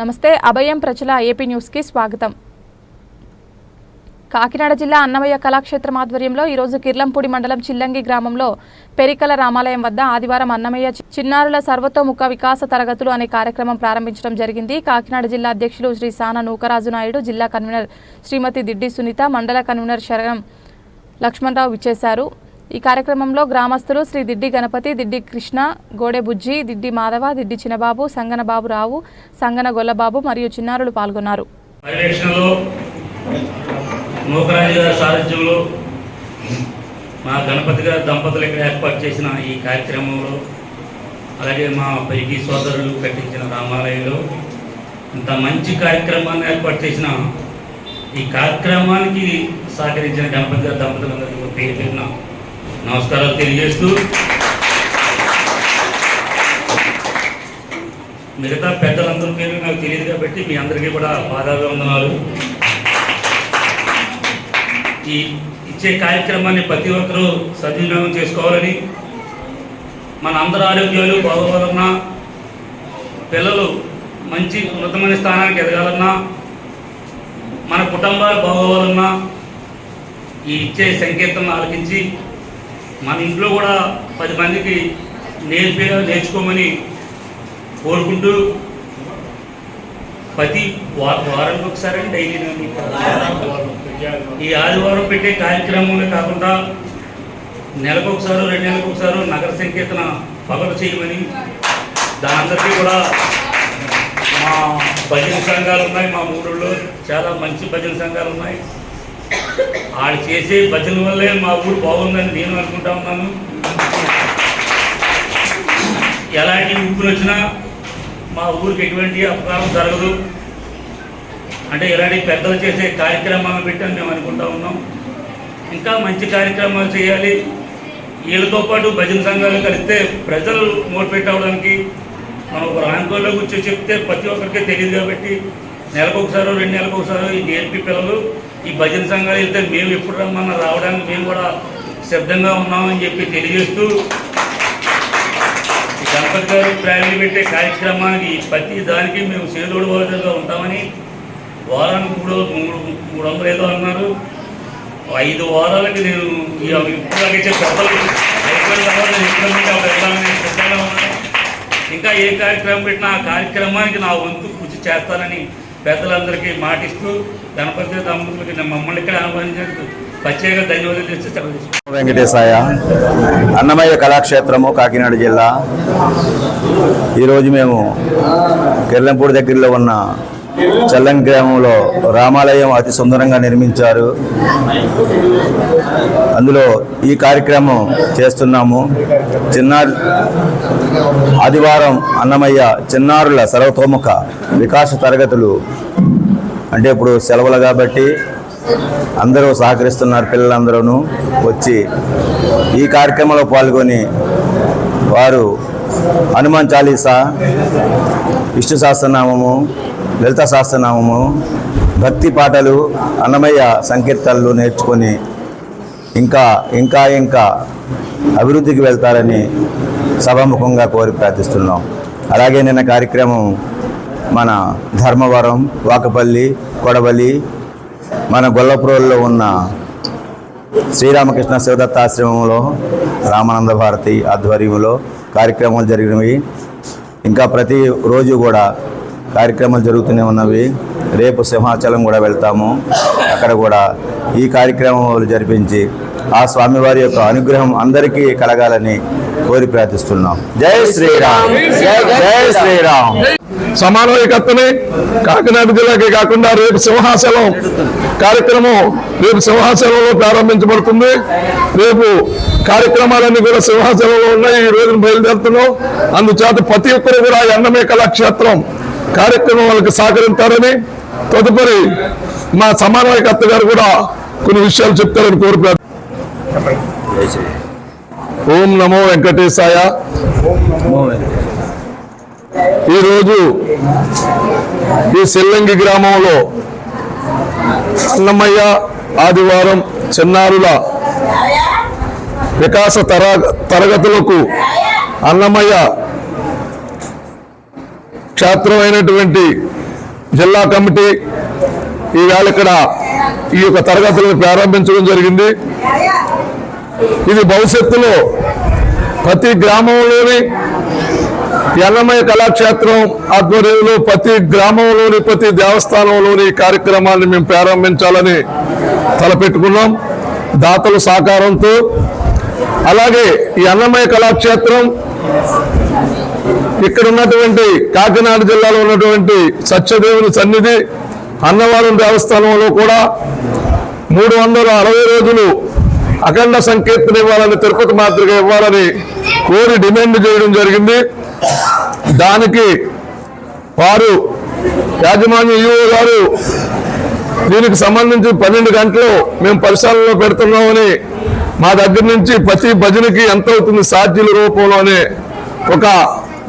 నమస్తే అభయం ప్రజల ఏపీ న్యూస్కి స్వాగతం. కాకినాడ జిల్లా అన్నమయ్య కళాక్షేత్రం ఆధ్వర్యంలో ఈరోజు కిర్లంపూడి మండలం చిల్లంగి గ్రామంలో పెరికల రామాలయం వద్ద ఆదివారం అన్నమయ్య చిన్నారుల సర్వతోముఖ వికాస తరగతులు అనే కార్యక్రమం ప్రారంభించడం జరిగింది. కాకినాడ జిల్లా అధ్యక్షులు శ్రీ సానా నూకరాజు నాయుడు జిల్లా కన్వీనర్ శ్రీమతి దిడ్డి సునీత మండల కన్వీనర్ శరణం లక్ష్మణరావు విచ్చేశారు. ఈ కార్యక్రమంలో గ్రామస్తులు శ్రీ దిడ్డి గణపతి దిడ్డి కృష్ణ గోడెబుజ్జి దిడ్డి మాధవ దిడ్డి చిన్నబాబు సంగనబాబు రావు సంగన గొల్లబాబు మరియు చిన్నారులు పాల్గొన్నారు. మా గణపతి గారి దంపతులు ఇక్కడ ఏర్పాటు చేసిన ఈ కార్యక్రమంలో అలాగే మా పైకి సోదరులు కట్టించిన రామాలయంలో ఇంత మంచి కార్యక్రమాన్ని ఏర్పాటు చేసిన ఈ కార్యక్రమానికి సహకరించిన గణపతి గారి దంపతులందరికీ పేరు పేరున నమస్కారాలు తెలియజేస్తూ మిగతా పెద్దలందరి పేరు నాకు తెలియదు కాబట్టి మీ అందరికీ కూడా పాదాభివందనాలు. ఈ ఇచ్చే కార్యక్రమాన్ని ప్రతి ఒక్కరూ సద్వినియోగం చేసుకోవాలని మన అందరి ఆరోగ్యాలు బాగోవాలన్నా పిల్లలు మంచి ఉన్నతమైన స్థానానికి ఎదగాలన్నా మన కుటుంబాలు బాగోవాలన్నా ఈ ఇచ్చే సంకేతం ఆలకించి మన ఇంట్లో కూడా పది మందికి నేర్పే నేర్చుకోమని కోరుకుంటూ ప్రతి వారం వారానికి ఒకసారి డైలీ ఈ ఆదివారం పెట్టే కార్యక్రమమే కాకుండా నెలకు ఒకసారి రెండు నెలలకు ఒకసారి నగర సంకీర్తన పగలు చేయమని దానందరికీ కూడా మా భజన సంఘాలు ఉన్నాయి. మా ఊళ్ళో చాలా మంచి భజన సంఘాలు ఉన్నాయి. వాళ్ళు చేసే భజన వల్లే మా ఊరు బాగుందని నేను అనుకుంటా ఉన్నాను. ఎలాంటి ఊపులు వచ్చినా మా ఊరికి ఎటువంటి అపకారం జరగదు. అంటే ఇలాంటి పెద్దలు చేసే కార్యక్రమాలు పెట్టని మేము అనుకుంటా ఉన్నాం. ఇంకా మంచి కార్యక్రమాలు చేయాలి. వీళ్ళతో పాటు భజన సంఘాలు కలిస్తే ప్రజలు మోటివేట్ అవ్వడానికి మనం ఒక ర్యాంకుల్లో కూర్చొని చెప్తే ప్రతి ఒక్కరికి తెలియదు కాబట్టి నెలకు ఒకసారి రెండు నెలలకు ఒకసారి ఈ నేర్పి పిల్లలు ఈ భజన సంఘాలు వెళ్తే మేము ఎప్పుడు రమ్మన్నా రావడానికి మేము కూడా సిద్ధంగా ఉన్నామని చెప్పి తెలియజేస్తూ ఈ గణపతి గారు ప్రయాణం పెట్టే కార్యక్రమానికి ప్రతి దానికి మేము చేదోడు బాధ్యతగా ఉంటామని వారానికి మూడు మూడు మూడు వందలు ఏదో అన్నారు. ఐదు వారాలకి నేను ఈ ఇప్పుడు అయిపోయిన తర్వాత నేను ఎక్కడ నుండి అక్కడ వెళ్ళాలని సిద్ధంగా ఉన్నాను. ఇంకా ఏ కార్యక్రమం పెట్టినా ఆ కార్యక్రమానికి నా వంతు కృషి చేస్తానని పెద్దలందరికీ మాటిస్తూ గణపతి దంపతులకి మమ్మల్ని ఇక్కడ ఆహ్వానించినందుకు ప్రత్యేక ధన్యవాదాలు వెంకటేశాయ అన్నమయ్య కళాక్షేత్రము కాకినాడ జిల్లా. ఈరోజు మేము కిర్లంపూడి దగ్గరలో ఉన్న చల్లం గ్రామంలో రామాలయం అతి సుందరంగా నిర్మించారు. అందులో ఈ కార్యక్రమం చేస్తున్నాము. చిన్నారి ఆదివారం అన్నమయ్య చిన్నారుల సర్వతోముఖ వికాస తరగతులు అంటే ఇప్పుడు సెలవులు కాబట్టి అందరూ సహకరిస్తున్నారు పిల్లలందరూ వచ్చి. ఈ కార్యక్రమంలో పాల్గొని వారు హనుమాన్ చాలీసా విష్ణు సహస్రనామము లలిత సహస్రనామము భక్తి పాటలు అన్నమయ్య సంకీర్తనలు నేర్చుకొని ఇంకా ఇంకా ఇంకా అభివృద్ధికి వెళ్తారని సభాముఖంగా కోరి ప్రార్థిస్తున్నాం. అలాగే నిన్న కార్యక్రమం మన ధర్మవరం వాకపల్లి కొడవలి మన గొల్లపురంలో ఉన్న శ్రీరామకృష్ణ శివదత్త ఆశ్రమంలో రామానంద భారతి ఆధ్వర్యంలో కార్యక్రమాలు జరిగినవి. ఇంకా ప్రతి రోజు కూడా కార్యక్రమాలు జరుగుతూనే ఉన్నవి. రేపు సింహాచలం కూడా వెళ్తాము. అక్కడ కూడా ఈ కార్యక్రమాలు జరిపించి ఆ స్వామివారి యొక్క అనుగ్రహం అందరికీ కలగాలని కోరి ప్రార్థిస్తున్నాం. జై శ్రీరామ్! జై శ్రీరామ్! సమానవైకత్తని కాకినాడ జిల్లాకే కాకుండా రేపు సింహాచలం కార్యక్రమం రేపు సింహాచలంలో ప్రారంభించబడుతుంది. రేపు కార్యక్రమాలన్నీ కూడా సింహాచలంలో ఉన్నాయి. ఈ రోజున బయలుదేరుతున్నాం. అందుచేత ప్రతి ఒక్కరు కూడా అన్నమే కళాక్షేత్రం కార్యక్రమం వాళ్ళకి సహకరించారని తదుపరి మా సమన్వయకర్త గారు కూడా కొన్ని విషయాలు చెప్తారని కోరి ప్రార్థి- జై శ్రీ ఓం నమో వెంకటేశాయ. ఈరోజు ఈ సెల్లంగి గ్రామంలో అన్నమయ్య ఆదివారం చిన్నారుల వికాస తర తరగతులకు అన్నమయ్య క్షేత్రమైనటువంటి జిల్లా కమిటీ ఈవేళ ఇక్కడ ఈ యొక్క తరగతులను ప్రారంభించడం జరిగింది. ఇది భవిష్యత్తులో ప్రతి గ్రామంలోని ఎల్లమయ్య కళాక్షేత్రం ఆధ్వర్యంలో ప్రతి గ్రామంలోని ప్రతి దేవస్థానంలోని కార్యక్రమాన్ని మేము ప్రారంభించాలని తలపెట్టుకున్నాం. దాతల సహకారంతో. అలాగే ఈ అన్నమయ్య కళాక్షేత్రం ఇక్కడ ఉన్నటువంటి కాకినాడ జిల్లాలో ఉన్నటువంటి సత్యదేవుని సన్నిధి అన్నవరం దేవస్థానంలో కూడా మూడు వందల అరవై రోజులు అఖండ సంకీర్తన ఇవ్వాలని తిరుపతి మాతృక ఇవ్వాలని కోరి డిమాండ్ చేయడం జరిగింది. దానికి వారు యాజమాన్య ఈఓ గారు దీనికి సంబంధించి పన్నెండు గంటలు మేము పరిశీలనలో పెడుతున్నామని మా దగ్గర నుంచి ప్రతి భజనకి ఎంత అవుతుంది సాధ్యుల రూపంలోనే ఒక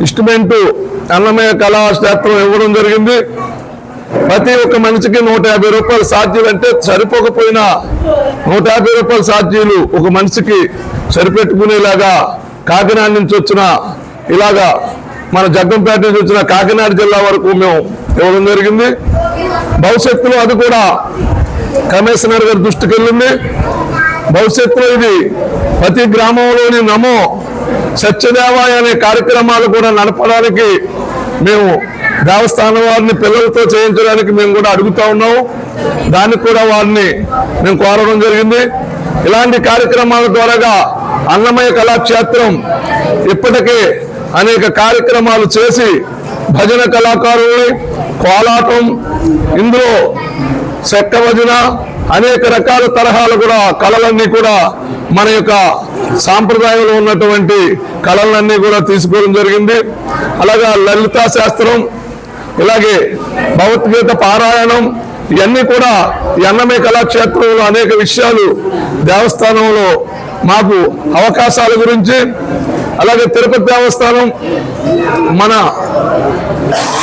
ఇన్స్ట్రుమెంటు అన్నమయ్య కళాక్షేత్రం ఇవ్వడం జరిగింది. ప్రతి ఒక్క మనిషికి నూట యాభై రూపాయలు సాధ్యులు అంటే సరిపోకపోయినా నూట యాభై రూపాయల సాధ్యులు ఒక మనిషికి సరిపెట్టుకునేలాగా కాకినాడ నుంచి వచ్చిన ఇలాగా మన జగ్గంపేట నుంచి వచ్చిన కాకినాడ జిల్లా వరకు మేము ఇవ్వడం జరిగింది. భవిష్యత్తులో అది కూడా కమిషనర్ గారి దృష్టికి వెళ్ళింది. భవిష్యత్తులో ఇది ప్రతి గ్రామంలోని నమో సత్యదేవాయ అనే కార్యక్రమాలు కూడా నడపడానికి మేము దేవస్థానం వారిని పిల్లలతో చేయించడానికి మేము కూడా అడుగుతా ఉన్నాము దానికి కూడా వారిని మేము కోరడం జరిగింది. ఇలాంటి కార్యక్రమాల ద్వారాగా అన్నమయ కళాక్షేత్రం ఇప్పటికే అనేక కార్యక్రమాలు చేసి భజన కళాకారుల్ని కోలాటం ఇందులో చెక్క భజన అనేక రకాల తరహాలు కూడా కళలన్నీ కూడా మన యొక్క సాంప్రదాయంలో ఉన్నటువంటి కళలన్నీ కూడా తీసుకోవడం జరిగింది. అలాగా లలితా శాస్త్రం ఇలాగే భగవద్గీత పారాయణం ఇవన్నీ కూడా ఎన్నమే కళాక్షేత్రంలో అనేక విషయాలు దేవస్థానంలో మాకు అవకాశాల గురించి అలాగే తిరుపతి దేవస్థానం మన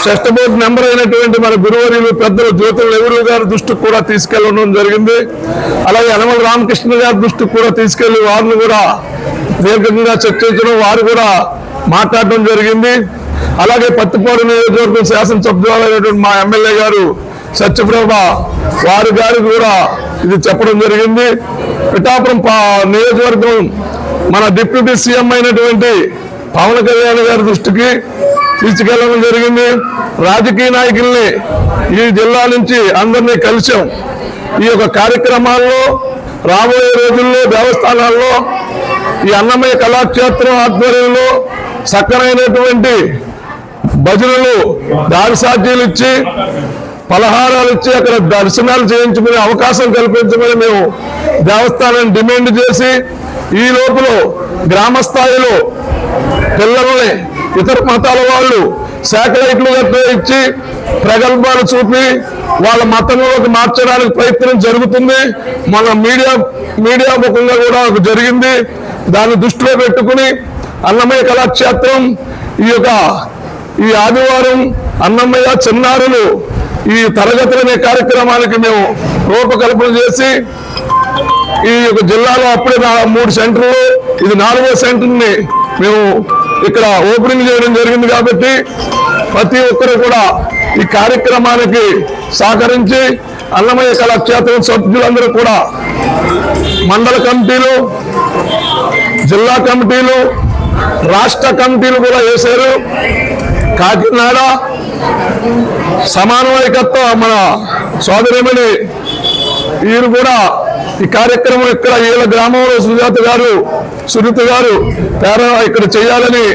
ట్రస్ట్ బోర్డు మెంబర్ అయినటువంటి మన గురువర్యులు పెద్దలు జ్యోతులు ఎవరు గారి దృష్టికి కూడా తీసుకెళ్ళడం జరిగింది. అలాగే యనమల రామకృష్ణ గారి దృష్టికి కూడా తీసుకెళ్ళి వారిని కూడా దీర్ఘంగా చర్చించడం వారు కూడా మాట్లాడడం జరిగింది. అలాగే పత్తిపాడు నియోజకవర్గం శాసనసభ్యులైనటువంటి మా ఎమ్మెల్యే గారు సత్యప్రభ వారి గారికి కూడా ఇది చెప్పడం జరిగింది. పిఠాపురం పా- నియోజకవర్గం మన డిప్యూటీ సీఎం అయినటువంటి పవన్ కళ్యాణ్ గారి దృష్టికి తీసుకెళ్ళడం జరిగింది. రాజకీయ నాయకుల్ని ఈ జిల్లా నుంచి అందరినీ కలిసాం ఈ యొక్క కార్యక్రమాల్లో రాబోయే రోజుల్లో దేవస్థానాల్లో ఈ అన్నమయ్య కళాక్షేత్రం ఆధ్వర్యంలో సక్కనైనటువంటి భజనలు దారిసాధ్యులు ఇచ్చి పలహారాలు ఇచ్చి అక్కడ దర్శనాలు చేయించుకునే అవకాశం కల్పించమని మేము దేవస్థానాన్ని డిమాండ్ చేసి ఈ లోపల గ్రామ స్థాయిలో పిల్లల్ని ఇతర మతాల వాళ్ళు శాటిలైట్లుగా ఇచ్చి ప్రగల్భాలు చూపి వాళ్ళ మతంలోకి మార్చడానికి ప్రయత్నం జరుగుతుంది. మన మీడియా మీడియా ముఖంగా కూడా ఒక జరిగింది. దాన్ని దృష్టిలో పెట్టుకుని అన్నమయ్య కళాక్షేత్రం ఈ యొక్క ఈ ఆదివారం అన్నమయ్య చిన్నారులు ఈ తరగతులు అనే కార్యక్రమానికి మేము రూపకల్పన చేసి ఈ యొక్క జిల్లాలో అప్పుడే మూడు సెంటర్లు ఇది నాలుగో సెంటర్ని మేము ఇక్కడ ఓపెనింగ్ చేయడం జరిగింది కాబట్టి ప్రతి ఒక్కరు కూడా ఈ కార్యక్రమానికి సహకరించి అన్నమయ్య కళాక్షేత్రం సభ్యులందరూ కూడా మండల కమిటీలు జిల్లా కమిటీలు రాష్ట్ర కమిటీలు కూడా వేశారు. కాకినాడ సమానమైకత్వ మన సోదరిమణి వీరు కూడా ఈ కార్యక్రమం ఇక్కడ వీళ్ళ గ్రామంలో సుజాత గారు సునీత గారు ఇక్కడ చేయాలని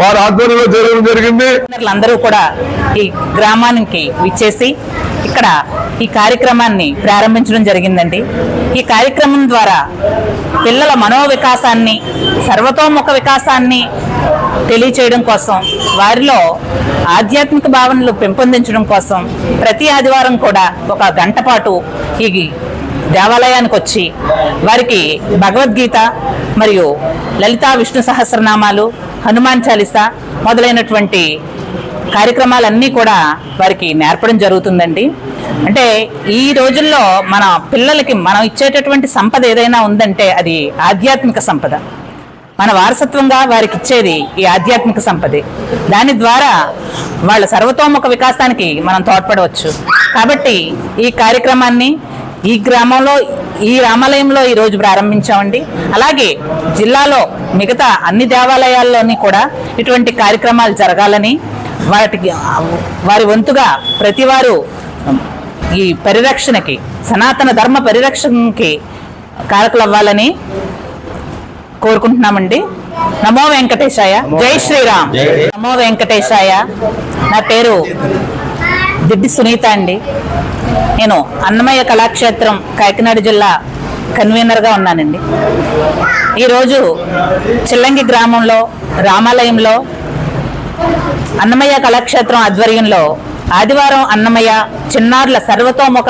వారి ఆధ్వర్యంలో జరగడం జరిగింది. అందరూ కూడా ఈ గ్రామానికి విచ్చేసి ఇక్కడ ఈ కార్యక్రమాన్ని ప్రారంభించడం జరిగిందండి. ఈ కార్యక్రమం ద్వారా పిల్లల మనోవికాసాన్ని సర్వతోముఖ వికాసాన్ని తెలియచేయడం కోసం వారిలో ఆధ్యాత్మిక భావనలు పెంపొందించడం కోసం ప్రతి ఆదివారం కూడా ఒక గంట పాటు ఈ దేవాలయానికి వచ్చి వారికి భగవద్గీత మరియు లలితా విష్ణు సహస్రనామాలు హనుమాన్ చాలీసా మొదలైనటువంటి కార్యక్రమాలన్నీ కూడా వారికి నేర్పడం జరుగుతుందండి. అంటే ఈ రోజుల్లో మన పిల్లలకి మనం ఇచ్చేటటువంటి సంపద ఏదైనా ఉందంటే అది ఆధ్యాత్మిక సంపద. మన వారసత్వంగా వారికి ఇచ్చేది ఈ ఆధ్యాత్మిక సంపదే. దాని ద్వారా వాళ్ళ సర్వతోముఖ వికాసానికి మనం తోడ్పడవచ్చు. కాబట్టి ఈ కార్యక్రమాన్ని ఈ గ్రామంలో ఈ రామాలయంలో ఈ రోజు ప్రారంభించామండి. అలాగే జిల్లాలో మిగతా అన్ని దేవాలయాల్లోని కూడా ఇటువంటి కార్యక్రమాలు జరగాలని వాటికి వారి వంతుగా ప్రతివారు ఈ పరిరక్షణకి సనాతన ధర్మ పరిరక్షణకి కారకులు అవ్వాలని కోరుకుంటున్నామండి. నమో వెంకటేశాయ. జై శ్రీరామ్. నమో వెంకటేశాయ. నా పేరు దిడ్డి సునీత అండి. నేను అన్నమయ్య కళాక్షేత్రం కాకినాడ జిల్లా కన్వీనర్గా ఉన్నానండి. ఈరోజు చిల్లంగి గ్రామంలో రామాలయంలో అన్నమయ్య కళాక్షేత్రం ఆధ్వర్యంలో ఆదివారం అన్నమయ్య చిన్నారుల సర్వతోముఖ